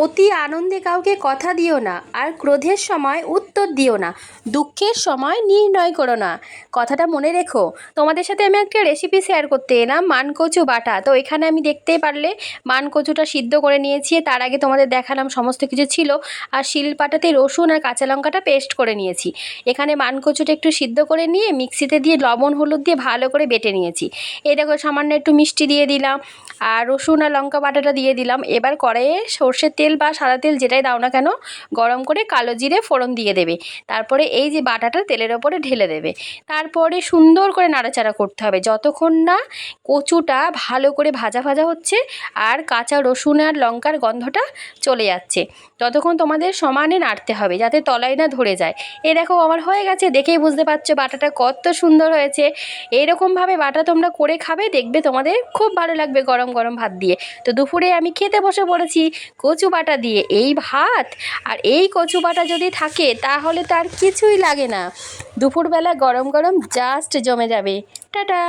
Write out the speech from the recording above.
অতি আনন্দে কাউকে কথা দিও না আর ক্রোধের সময় উত্তর দিও না, দুঃখের সময় নির্ণয় করো না। কথাটা মনে রেখো, তোমাদের সাথে আমি একটা রেসিপি শেয়ার করতে এলাম, মানকচু বাটা। তো এখানে আমি দেখতেই পারলে মানকচুটা সিদ্ধ করে নিয়েছি, তার আগে তোমাদের দেখালাম সমস্ত কিছু ছিল। আর শিলপাটাতে রসুন আর কাঁচা লঙ্কাটা পেস্ট করে নিয়েছি। এখানে মানকচুটা একটু সিদ্ধ করে নিয়ে মিক্সিতে দিয়ে লবণ, হলুদ দিয়ে ভালো করে বেটে নিয়েছি। এই দেখো সামান্য একটু মিষ্টি দিয়ে দিলাম, আর রসুন আর লঙ্কা বাটাটা দিয়ে দিলাম। এবার কড়াইয়ে সর্ষের তেল বা সাদা তেল যেটাই দাও না কেন, গরম করে কালো জিরে ফোড়ন দিয়ে দেবে। তারপরে এই যে বাটাটা তেলের ওপরে ঢেলে দেবে। তারপরে সুন্দর করে নাড়াচাড়া করতে হবে। যতক্ষণ না কচুটা ভালো করে ভাজা ভাজা হচ্ছে আর কাঁচা রসুন আর লঙ্কার গন্ধটা চলে যাচ্ছে। ততক্ষণ তোমাদের সমানে নাড়তে হবে যাতে তলায় না ধরে যায়। এ দেখো, আমার হয়ে গেছে, দেখেই বুঝতে পারছ বাটাটা কত সুন্দর হয়েছে। এইরকমভাবে বাটা তোমরা করে খাবে, দেখবে তোমাদের খুব ভালো লাগবে গরম গরম ভাত দিয়ে। তো দুপুরে আমি খেতে বসে পড়েছি, কচু বাটা দিয়ে, এই ভাত আর এই কচু বাটা যদি থাকে, তাহলে তার কিছুই লাগে না। দুপুরবেলা গরম গরম জাস্ট জমে যাবে। টাটা!